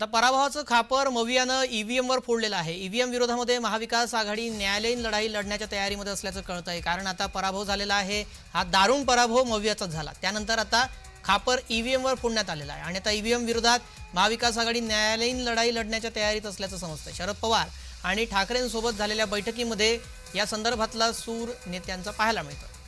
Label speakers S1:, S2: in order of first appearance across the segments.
S1: आता पराभवाचं खापर मवियानं ईव्हीएमवर फोडलेलं आहे. ईव्हीएम विरोधामध्ये महाविकास आघाडी न्यायालयीन लढाई लढण्याच्या तयारीमध्ये असल्याचं कळतं आहे कारण आता पराभव झालेला आहे. हा दारुण पराभव मवियाचा झाला. त्यानंतर आता खापर ईव्हीएमवर फोडण्यात आलेला आहे. आणि आता ईव्हीएम विरोधात महाविकास आघाडी न्यायालयीन लढाई लढण्याच्या तयारीत असल्याचं समजतं शरद पवार आणि ठाकरेंसोबत झालेल्या बैठकीमध्ये या संदर्भातला सूर नेत्यांचा पाहायला मिळतो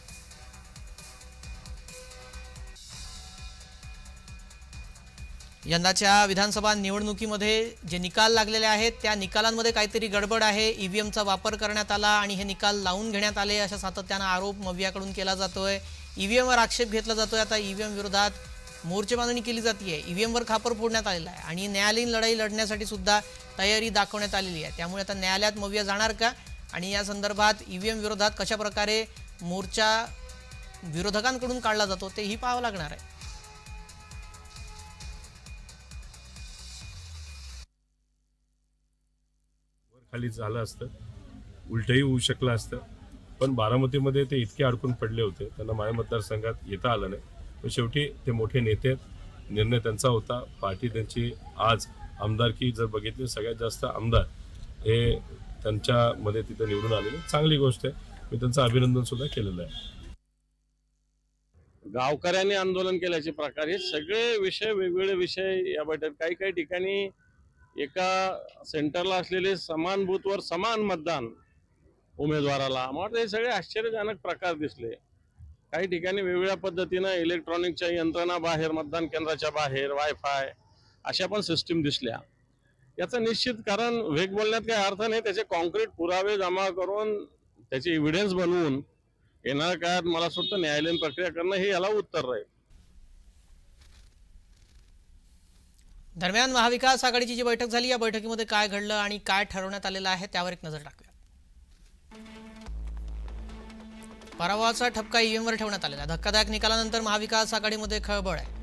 S1: यंदाच्या विधानसभा निवडणुकीमध्ये जे निकाल लागलेले आहेत त्या निकालांमध्ये काहीतरी गडबड आहे. ईव्हीएमचा वापर करण्यात आला आणि हे निकाल लावून घेण्यात आले अशा सातत्यानं आरोप मवियाकडून केला जातोय. ईव्हीएमवर आक्षेप घेतला जातोय. आता ईव्हीएम विरोधात मोर्चे बांधणी केली जाते ईव्हीएमवर खापर फोडण्यात आलेला आहे आणि न्यायालयीन लढाई लढण्यासाठी सुद्धा तयारी दाखवण्यात आलेली आहे. त्यामुळे आता न्यायालयात मविया जाणार का? आणि या संदर्भात ईव्हीएम विरोधात कशा प्रकारे मोर्चा विरोधकांकडून काढला जातो तेही पाहावं लागणार आहे.
S2: खाली झालं असतं. उलटही होऊ शकलं असतं. पण बारामतीमध्ये ते इतके अडकून पडले होते. त्यांना माझ्या मतदारसंघात येता आलं नाही. पण शेवटी ते मोठे नेते आहेत. निर्णय त्यांचा होता. पार्टी त्यांची आज आमदारकी जर बघितली सगळ्यात जास्त आमदार हे त्यांच्यामध्ये तिथे निवडून आलेले. चांगली गोष्ट आहे. मी त्यांचं अभिनंदन सुद्धा केलेलं आहे.
S3: गावकऱ्यांनी आंदोलन केल्याचे प्रकार हे सगळे विषय वेगवेगळे विषय या बैठक काही काही ठिकाणी एका सेंटरला असलेले समान बूथवर समान मतदान उमेदवाराला. मला हे सगळे आश्चर्यजनक प्रकार दिसले. काही ठिकाणी वेगवेगळ्या पद्धतीनं इलेक्ट्रॉनिकच्या यंत्रणा बाहेर मतदान केंद्राच्या बाहेर वायफाय अशा पण सिस्टीम दिसल्या. याचं निश्चित कारण वेग बोलण्यात काही अर्थ नाही. त्याचे कॉन्क्रीट पुरावे जमा करून त्याचे एव्हिडन्स बनवून येणाऱ्या काळात मला असं न्यायालयीन प्रक्रिया करणं हे याला उत्तर राहील.
S1: दरम्यान महाविकास आघाडीची जी बैठक झाली या बैठकीमध्ये काय घडलं आणि काय ठरवण्यात आलेलं आहे त्यावर एक नजर टाकूया. पराभवाचा ठपका ईव्हीएम ठेवण्यात आलेला आहे. धक्कादायक निकालानंतर महाविकास आघाडीमध्ये खळबळ आहे.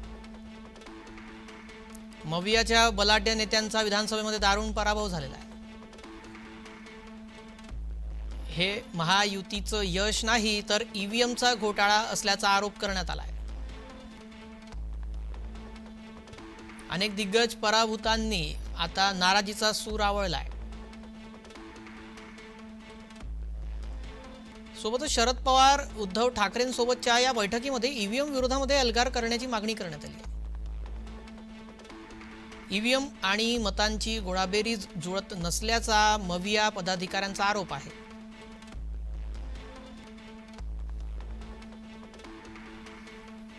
S1: मवियाच्या बलाढ्य नेत्यांचा विधानसभेमध्ये दारुण पराभव झालेला आहे. हे महायुतीचं यश नाही तर ईव्हीएमचा घोटाळा असल्याचा आरोप करण्यात आला आहे. अनेक दिग्गज पराभूतांनी आता नाराजीचा सूर आवळलाय. सोबतच शरद पवार उद्धव ठाकरेंसोबतच्या या बैठकीमध्ये ईव्हीएम विरोधामध्ये अलगार करण्याची मागणी करण्यात आली. ईव्हीएम आणि मतांची गोळाबेरीज जुळत नसल्याचा मविया पदाधिकाऱ्यांचा आरोप आहे.